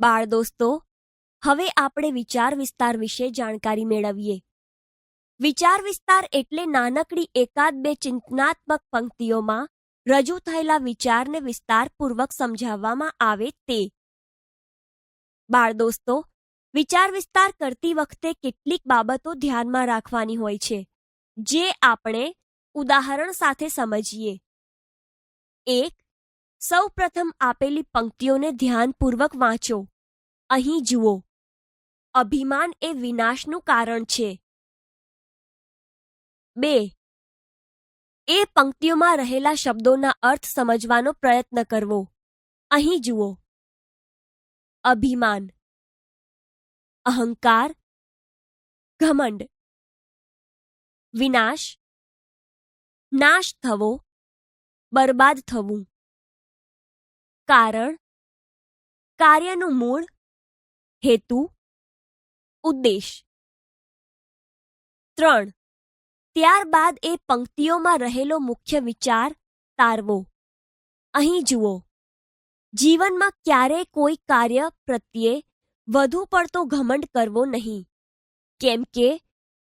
બાળ દોસ્તો, હવે આપણે વિચાર વિસ્તાર વિશે જાણકારી મેળવીએ. વિચાર વિસ્તાર એટલે નાનકડી એકાદ બે ચિંતનાત્મક પંક્તિઓમાં રજૂ થયેલા વિચારને વિસ્તારપૂર્વક સમજાવવામાં આવે તે. બાળ દોસ્તો, વિચાર વિસ્તાર કરતી વખતે કેટલીક બાબતો ધ્યાનમાં રાખવાની હોય છે, જે આપણે ઉદાહરણ સાથે સમજીએ. એક સૌ પ્રથમ આપેલી પંક્તિઓને ધ્યાનપૂર્વક વાંચો. અહીં જુઓ. અભિમાન એ વિનાશનું કારણ છે. બે. એ પંક્તિઓમાં રહેલા શબ્દોના અર્થ સમજવાનો પ્રયત્ન કરવો. અહીં જુઓ. અભિમાન. અહંકાર. ઘમંડ. વિનાશ. નાશ થવો. બરબાદ થવું. કારણ, કાર્યનું મૂળ, હેતુ, ઉદ્દેશ. ત્રણ, ત્યારબાદ એ પંક્તિઓમાં રહેલો મુખ્ય વિચાર તારવો. અહીં જુઓ, જીવનમાં ક્યારેય કોઈ કાર્ય પ્રત્યે વધુ પડતો ઘમંડ કરવો નહીં. કેમ કે,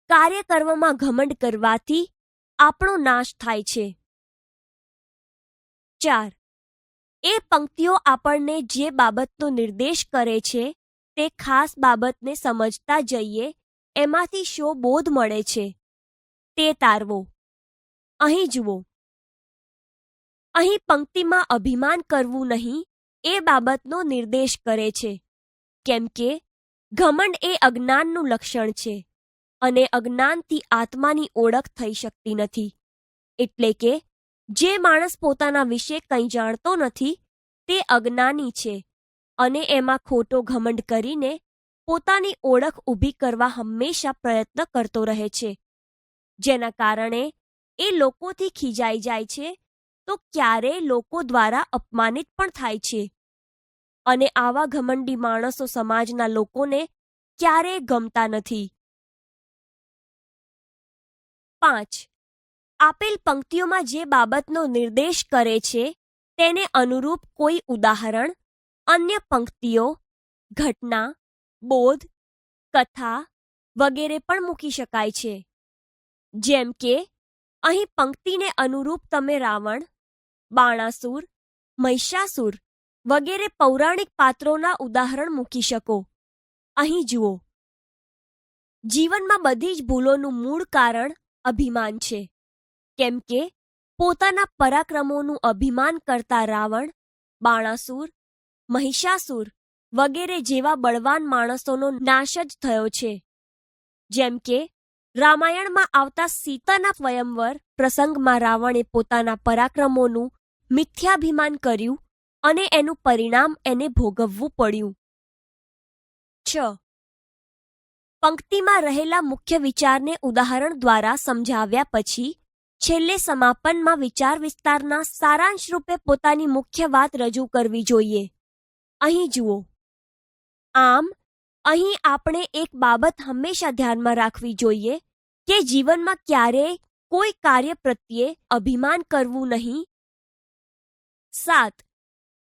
કાર્ય કરવામાં ઘમંડ કરવાથી આપણો નાશ થાય છે. ચાર એ પંક્તિઓ આપણને જે બાબતનો નિર્દેશ કરે છે, તે ખાસ બાબતને સમજતા જઈએ, એમાંથી શો બોધ મળે છે. તે તારવો. અહીં જુઓ. અહીં પંક્તિમાં અભિમાન કરવું નહીં, એ બાબતનો નિર્દેશ કરે છે. કેમ કે, ઘમંડ એ અજ્ઞાનનું લક્ષણ છે, અને અજ્ઞાનથી આત્માની ઓળખ થઈ શકતી નથી. એટલે કે જે માણસ પોતાના વિશે કંઈ જાણતો નથી, તે અજ્ઞાની છે અને એમાં ખોટો ઘમંડ કરીને પોતાની ઓળખ ઊભી કરવા હંમેશા પ્રયત્ન કરતો રહે છે. જેના કારણે એ લોકોથી ખીજાઈ જાય છે, તો ક્યારે લોકો દ્વારા અપમાનિત પણ થાય છે. અને આવા ઘમંડી માણસો સમાજના લોકોને ક્યારેય ગમતા નથી. પાંચ આપેલ પંક્તિઓમાં જે બાબતનો નિર્દેશ કરે છે, તેને અનુરૂપ કોઈ ઉદાહરણ, અન્ય પંક્તિઓ, ઘટના, બોધ, કથા વગેરે પણ મૂકી શકાય છે. જેમ કે, અહીં પંક્તિને અનુરૂપ તમે રાવણ, બાણાસુર, મહિષાસુર વગેરે પૌરાણિક પાત્રોના ઉદાહરણ મૂકી શકો. અહીં જુઓ. જીવનમાં બધી જ ભૂલોનું મૂળ કારણ અભિમાન છે. કેમ કે પોતાના પરાક્રમોનું અભિમાન કરતા રાવણ, બાણાસુર, મહિષાસુર વગેરે જેવા બળવાન માણસોનો નાશ જ થયો છે. જેમ કે, રામાયણમાં આવતા સીતાના સ્વયંવર પ્રસંગમાં રાવણે પોતાના પરાક્રમોનું મિથ્યાભિમાન કર્યું અને એનું પરિણામ એને ભોગવવું પડ્યું. છ. પંક્તિમાં રહેલા મુખ્ય વિચારને ઉદાહરણ દ્વારા સમજાવ્યા પછી છેલ્લે સમાપનમાં વિચાર વિસ્તારના સારાંશ રૂપે પોતાની મુખ્ય વાત રજૂ કરવી જોઈએ. અહીં જુઓ. આમ, અહીં આપણે એક બાબત હંમેશા ધ્યાનમાં રાખવી જોઈએ કે જીવનમાં ક્યારેય કોઈ કાર્ય પ્રત્યે અભિમાન કરવું નહીં. સાત.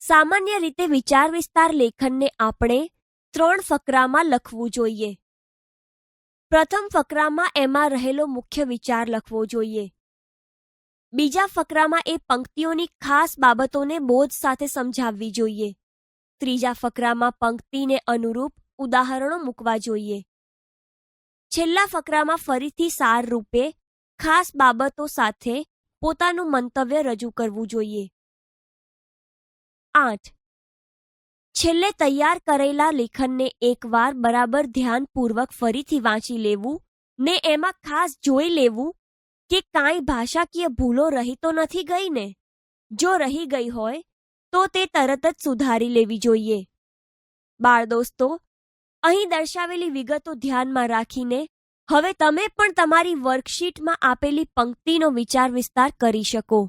સામાન્ય રીતે વિચાર વિસ્તાર લેખનને આપણે ત્રણ ફકરામાં લખવું જોઈએ. પ્રથમ ફકરામાં એમાં રહેલો મુખ્ય વિચાર લખવો જોઈએ. બીજા ફકરામાં એ પંક્તિઓની ખાસ બાબતોને બોધ સાથે સમજાવવી જોઈએ. ત્રીજા ફકરામાં પંક્તિને અનુરૂપ ઉદાહરણો મૂકવા જોઈએ. છેલ્લા ફકરામાં ફરીથી સાર રૂપે ખાસ બાબતો સાથે પોતાનું મંતવ્ય રજૂ કરવું જોઈએ. આઠ. છેલ્લે તૈયાર કરેલા લેખનને એકવાર બરાબર ધ્યાનપૂર્વક ફરીથી વાંચી લેવું ને એમાં ખાસ જોઈ લેવું કે કાંઈ ભાષાકીય ભૂલો રહી તો નથી ગઈ ને જો રહી ગઈ હોય, તો તે તરત જ સુધારી લેવી જોઈએ. બાળ દોસ્તો, અહીં દર્શાવેલી વિગતો ધ્યાનમાં રાખીને હવે તમે પણ તમારી વર્કશીટમાં આપેલી પંક્તિનો વિચાર વિસ્તાર કરી શકો.